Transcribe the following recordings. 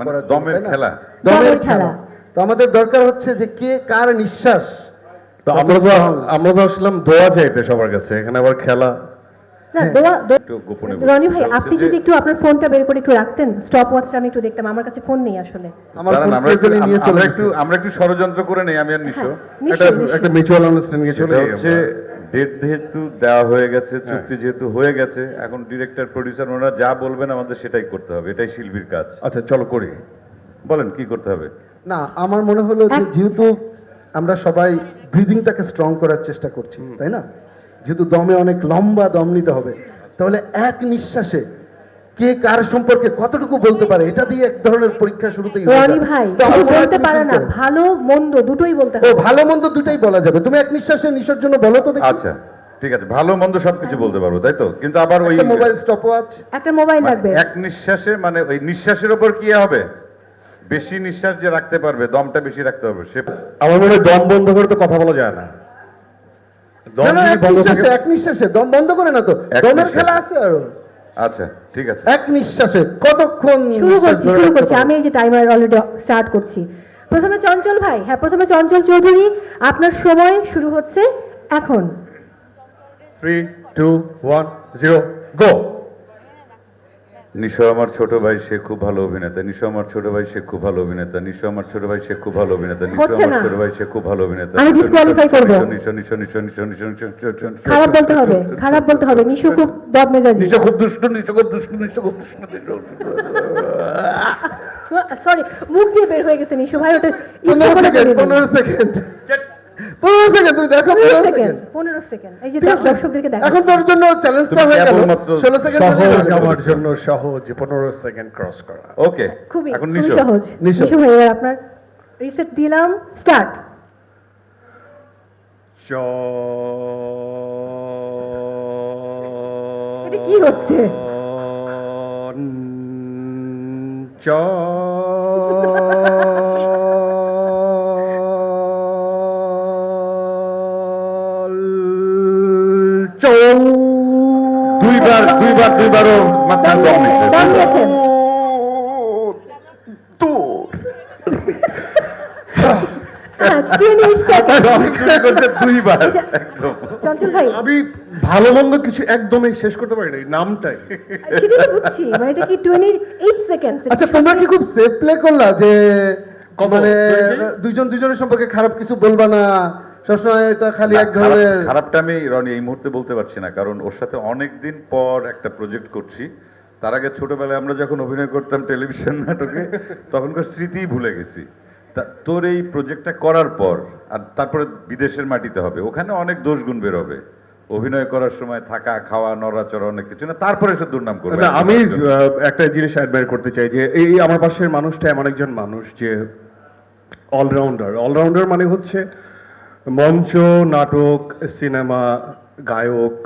মানে দমের খেলা। দমের খেলা। তো আমাদের দরকার হচ্ছে যে কে কার নিঃশ্বাস তো আমরা তো আমরা তো আসলাম দোয়া চাইতে সবার কাছে এখানে আবার খেলা। না দোয়া দো- একটু গোপনে রনি ভাই আপনি যদি একটু আপনার ফোনটা বের করে একটু রাখতেন স্টপ ওয়াচটা আমি একটু দেখতাম আমার কাছে ফোন নেই আসলে। আমার একটু নিয়ে চলে একটু আমরা একটু ষড়যন্ত্র করে নেই আমি আর নিশো। হ্যাঁ, একটা মিউচুয়াল আন্ডারস্ট্যান্ডিং চলে সেটা হচ্ছে। ডেট যেহেতু দেওয়া হয়ে গেছে চুক্তি যেহেতু হয়ে গেছে এখন ডিরেক্টর প্রডিউসার ওনারা যা বলবেন আমাদের সেটাই করতে হবে এটাই শিল্পীর কাজ। আচ্ছা চলো করি। বলেন কি করতে হবে? না আমার মনে হলো যে যেহেতু আমরা সবাই ব্রিদিংটাকে স্ট্রং করার চেষ্টা করছি তাই না? যেহেতু দমে অনেক লম্বা দম নিতে হবে তাহলে এক নিঃশ্বাসে কে কার সম্পর্কে কতটুকু বলতে পারে এটা দিয়ে এক ধরনের পরীক্ষা শুরুতেই হয়ে রনি ভাই হয় বলতে পারে শুরু না ভালো মন্দ দুটোই বলতে ও হবে। ভালো মন্দ দুটাই বলা যাবে। তুমি এক নিঃশ্বাসে নিঃশ্বাসের জন্য বলো তো দেখি। আচ্ছা ঠিক আছে ভালো মন্দ সবকিছু বলতে পারব তাই তো? কিন্তু আবার ওই মোবাইল স্টপ ওয়াচ একটা মোবাইল মানে লাগবে। এক নিঃশ্বাসে মানে ওই নিঃশ্বাসের উপর কি হবে? বেশি নিঃশ্বাস যে রাখতে পারবে দমটা বেশি রাখতে হবে সে আমার মনে দম বন্ধ করে তো কথা বলা যায় না। দম এক বন্ধ নিঃশ্বাসে এক নিঃশ্বাসে দম বন্ধ করে না তো। এক দমের খেলা আছে আরও। আচ্ছা ঠিক আছে। এক নিঃশ্বাসে কতক্ষণ শুরু করছি শুরু করছি। আমি এই যে টাইমার অলরেডি স্টার্ট করছি। প্রথমে চঞ্চল ভাই। হ্যাঁ প্রথমে চঞ্চল চৌধুরী। আপনার সময় শুরু হচ্ছে এখন। Three two one zero go Nisho আমার ছোট ভাই সে খুব ভালো অভিনেতা নিশো আমার ছোট ভাই সে খুব ভালো অভিনেতা নিশো আমার ছোট ভাই সে খুব ভালো অভিনেতা নিশো আমার ছোট ভাই সে খুব ভালো অভিনেতা আমি ডিসকোয়ালিফাই করব নিশো নিশো নিশো নিশো নিশো নিশো খারাপ বলতে হবে খারাপ বলতে হবে নিশো খুব বদ মেজাজি নিশো খুব দুষ্ট নিশো খুব দুষ্ট নিশো খুব দুষ্ট সরি মুখ দিয়ে বের হয়ে গেছে নিশো ভাই ওটা 15 সেকেন্ড 15 সেকেন্ড তুমি দেখো পনেরো পনেরো সেকেন্ড সেকেন্ড। পনেরো সেকেন্ড। এই যে দর্শকদেরকে দেখা এখন তোর জন্য চ্যালেঞ্জটা হয়ে গেল। কেবলমাত্র ষোলো সেকেন্ড সহজ আমার জন্য সহজ পনেরো সেকেন্ড ক্রস করা। ওকে খুবই এখন নিশো। সহজ। নিশো। নিশু আপনার রিসেট দিলাম। স্টার্ট এটা কি হচ্ছে? চ দুইবার দুইবার দুইবারও মাঝখানে দম দিয়েছেন হ্যাঁ, 28 seconds। দম শুরু করছে দুইবার একদম। চঞ্চল ভাই। আমি ভালো মন্দ কিছু একদমই শেষ করতে পারি না নামটাই। বুঝছি মানে এটা কি সেকেন্ড আচ্ছা তোমরা কি খুব সেফ প্লে করলা যে? মানে দুইজন দুইজনের সম্পর্কে খারাপ কিছু বলবা না? সবসময় এটা খালি এক ধরনের খারাপটা আমি রনি এই মুহূর্তে বলতে পারছি না কারণ ওর সাথে অনেক দিন পর একটা প্রজেক্ট করছি। তার আগে ছোটবেলায় আমরা যখন অভিনয় করতাম টেলিভিশন নাটকে তখনকার স্মৃতিই ভুলে গেছি। তোর এই প্রজেক্টটা করার পর আর তারপরে বিদেশের মাটিতে হবে ওখানে অনেক দোষ গুণ বেরোবে। অভিনয় করার সময় থাকা খাওয়া নড়াচড়া অনেক কিছু না তারপরে সে দুর্নাম করবে। আমি একটা জিনিস অ্যাডমায়ার করতে চাই যে এই আমার পাশের মানুষটা এমন একজন মানুষ যে অলরাউন্ডার অলরাউন্ডার মানে হচ্ছে মঞ্চ নাটক সিনেমা গায়ক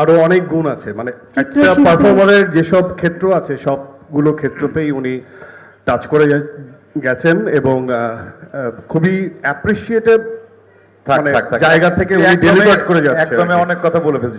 আরও অনেক গুণ আছে। মানে একটা পারফর্মারের যেসব ক্ষেত্র আছে সবগুলো ক্ষেত্রতেই উনি টাচ করে গেছেন এবং খুবই অ্যাপ্রিসিয়েটেড থাক, মানে। জায়গা থেকে উনি ডেলিভার করে যাচ্ছে একদমই অনেক কথা বলে ফেলছি